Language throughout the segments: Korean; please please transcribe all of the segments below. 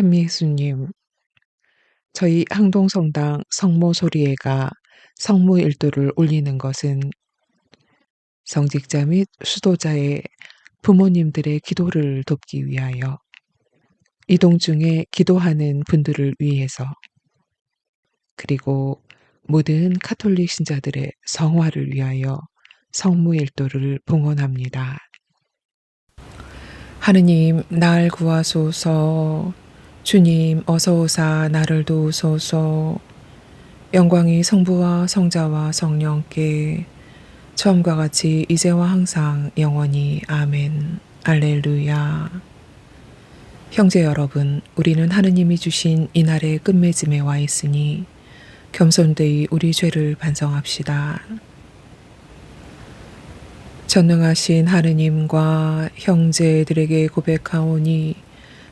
찬미 예수님, 저희 항동성당 성모 소리회가 성모 일도를 올리는 것은 성직자 및 수도자의 부모님들의 기도를 돕기 위하여 이동 중에 기도하는 분들을 위해서 그리고 모든 카톨릭 신자들의 성화를 위하여 성모일도를 봉헌합니다. 하느님, 날 구하소서. 주님, 어서 오사 나를 도우소서. 영광이 성부와 성자와 성령께 처음과 같이 이제와 항상 영원히 아멘. 알렐루야. 형제 여러분, 우리는 하느님이 주신 이날의 끝맺음에 와 있으니 겸손되이 우리 죄를 반성합시다. 전능하신 하느님과 형제들에게 고백하오니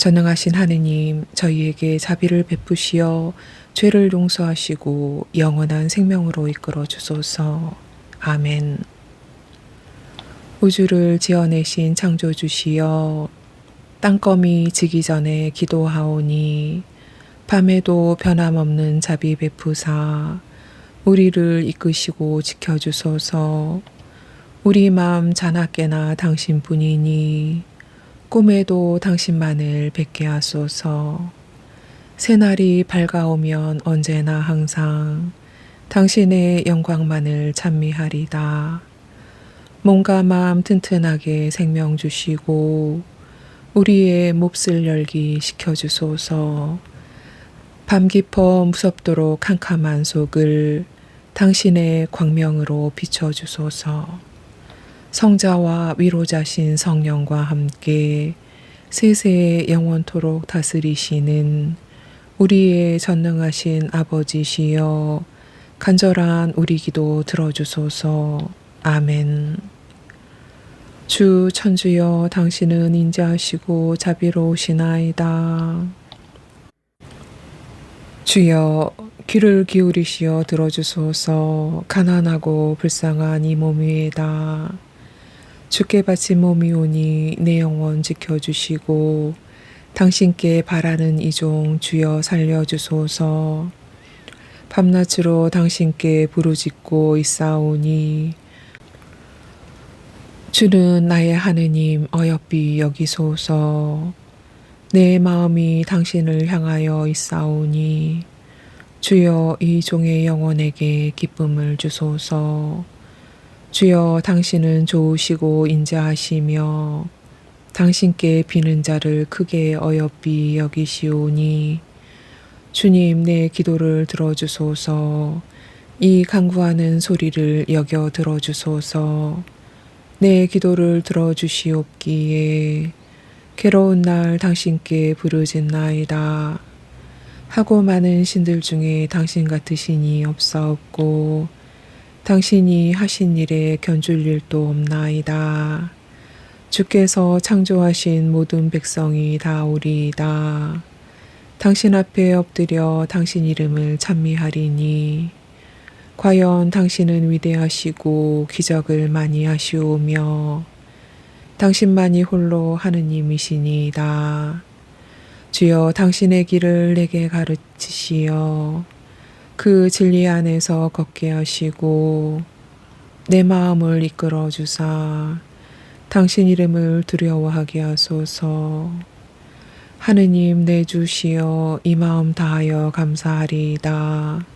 전능하신 하느님, 저희에게 자비를 베푸시어 죄를 용서하시고 영원한 생명으로 이끌어 주소서. 아멘. 우주를 지어내신 창조주시여, 땅거미 지기 전에 기도하오니, 밤에도 변함없는 자비 베푸사, 우리를 이끄시고 지켜주소서, 우리 마음 자나깨나 당신 뿐이니, 꿈에도 당신만을 뵙게 하소서, 새날이 밝아오면 언제나 항상 당신의 영광만을 찬미하리다. 몸과 마음 튼튼하게 생명 주시고 우리의 몹쓸 열기 시켜주소서. 밤 깊어 무섭도록 캄캄한 속을 당신의 광명으로 비춰주소서. 성자와 위로자신 성령과 함께 세세에 영원토록 다스리시는 우리의 전능하신 아버지시여 간절한 우리 기도 들어주소서. 아멘. 주 천주여 당신은 인자하시고 자비로우시나이다. 주여 귀를 기울이시어 들어주소서 가난하고 불쌍한 이 몸 위에다 주께 바친 몸이 오니 내 영혼 지켜주시고 당신께 바라는 이종 주여 살려주소서. 밤낮으로 당신께 부르짖고 있사오니 주는 나의 하느님 어여삐 여기소서. 내 마음이 당신을 향하여 있사오니 주여 이 종의 영혼에게 기쁨을 주소서. 주여 당신은 좋으시고 인자하시며 당신께 비는 자를 크게 어여삐 여기시오니 주님 내 기도를 들어주소서 이 간구하는 소리를 여겨 들어주소서 내 기도를 들어주시옵기에 괴로운 날 당신께 부르짖 나이다. 하고 많은 신들 중에 당신 같으신 이 없사옵고 당신이 하신 일에 견줄 일도 없나이다. 주께서 창조하신 모든 백성이 다 우리이다. 당신 앞에 엎드려 당신 이름을 찬미하리니 과연 당신은 위대하시고 기적을 많이 하시오며 당신만이 홀로 하느님이시니이다. 주여 당신의 길을 내게 가르치시어 그 진리 안에서 걷게 하시고 내 마음을 이끌어 주사 당신 이름을 두려워하게 하소서. 하느님 내 주시여 이 마음 다하여 감사하리이다.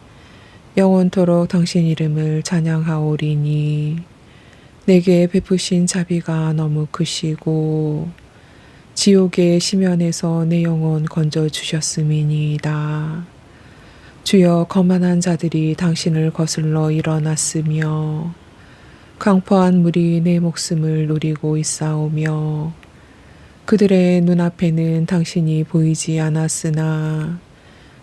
영원토록 당신 이름을 찬양하오리니 내게 베푸신 자비가 너무 크시고 지옥의 심연에서 내 영혼 건져 주셨음이니이다. 주여 거만한 자들이 당신을 거슬러 일어났으며 강포한 물이 내 목숨을 노리고 있사오며 그들의 눈앞에는 당신이 보이지 않았으나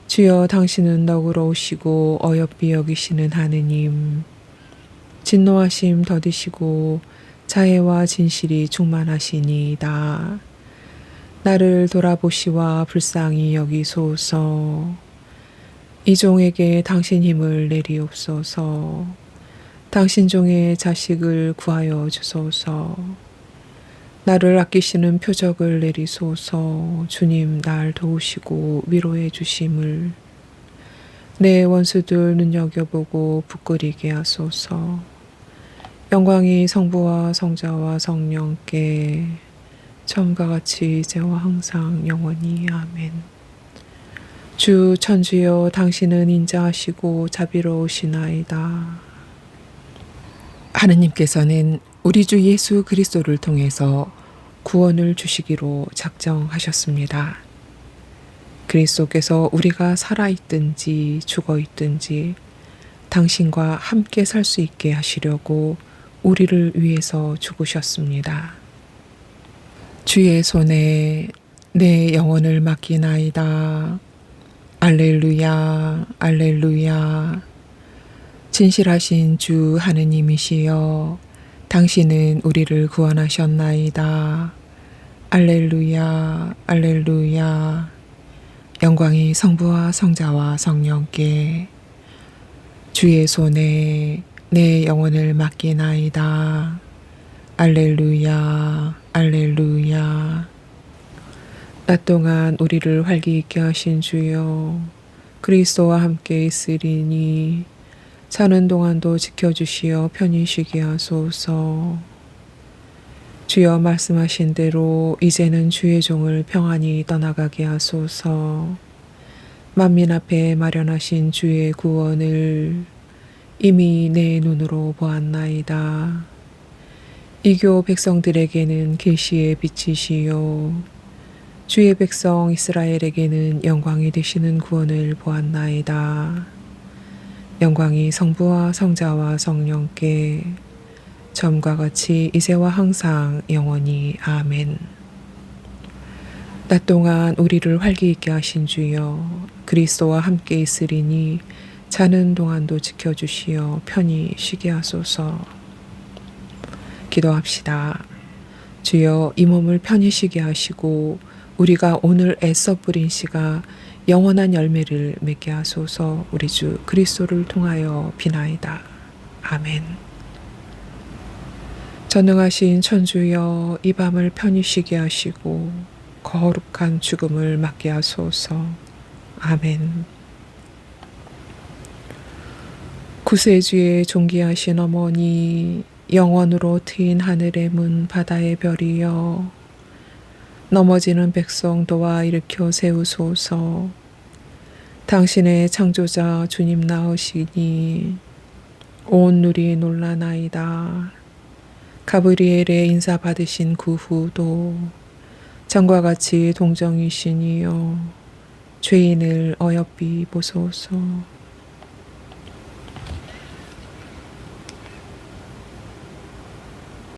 주여 당신은 너그러우시고 어여삐 여기시는 하느님 진노하심 더디시고 자애와 진실이 충만하시니이다. 나를 돌아보시와 불쌍히 여기소서. 이 종에게 당신 힘을 내리옵소서. 당신 종의 자식을 구하여 주소서. 나를 아끼시는 표적을 내리소서. 주님 날 도우시고 위로해 주심을 내 원수들 눈여겨보고 부끄리게 하소서. 영광이 성부와 성자와 성령께 처음과 같이 이제와 항상 영원히 아멘. 주 천주여 당신은 인자하시고 자비로우시나이다. 하느님께서는 우리 주 예수 그리스도를 통해서 구원을 주시기로 작정하셨습니다. 그리스도께서 우리가 살아있든지 죽어있든지 당신과 함께 살 수 있게 하시려고 우리를 위해서 죽으셨습니다. 주의 손에 내 영혼을 맡기나이다. 알렐루야, 알렐루야. 진실하신 주 하느님이시여, 당신은 우리를 구원하셨나이다. 알렐루야, 알렐루야. 영광이 성부와 성자와 성령께 주의 손에 내 영혼을 맡기나이다. 알렐루야, 알렐루야. 낮 동안 우리를 활기 있게 하신 주여, 그리스도와 함께 있으리니 사는 동안도 지켜주시어 편히 쉬게 하소서. 주여 말씀하신 대로 이제는 주의 종을 평안히 떠나가게 하소서. 만민 앞에 마련하신 주의 구원을 이미 내 눈으로 보았나이다. 이교 백성들에게는 계시의 빛이시요 주의 백성 이스라엘에게는 영광이 되시는 구원을 보았나이다. 영광이 성부와 성자와 성령께 점과 같이 이제와 항상 영원히 아멘. 낮 동안 우리를 활기 있게 하신 주여 그리스도와 함께 있으리니 자는 동안도 지켜주시어 편히 쉬게 하소서. 기도합시다. 주여 이 몸을 편히 쉬게 하시고 우리가 오늘 애써 뿌린 씨가 영원한 열매를 맺게 하소서 우리 주 그리스도를 통하여 비나이다. 아멘. 전능하신 천주여 이 밤을 편히 쉬게 하시고 거룩한 죽음을 맞게 하소서. 아멘. 구세주의 존귀하신 어머니 영원으로 트인 하늘의 문 바다의 별이여 넘어지는 백성 도와 일으켜 세우소서. 당신의 창조자 주님 나으시니 온 누리 놀라나이다. 가브리엘의 인사 받으신 그 후도 전과 같이 동정이시니여 죄인을 어여삐 보소서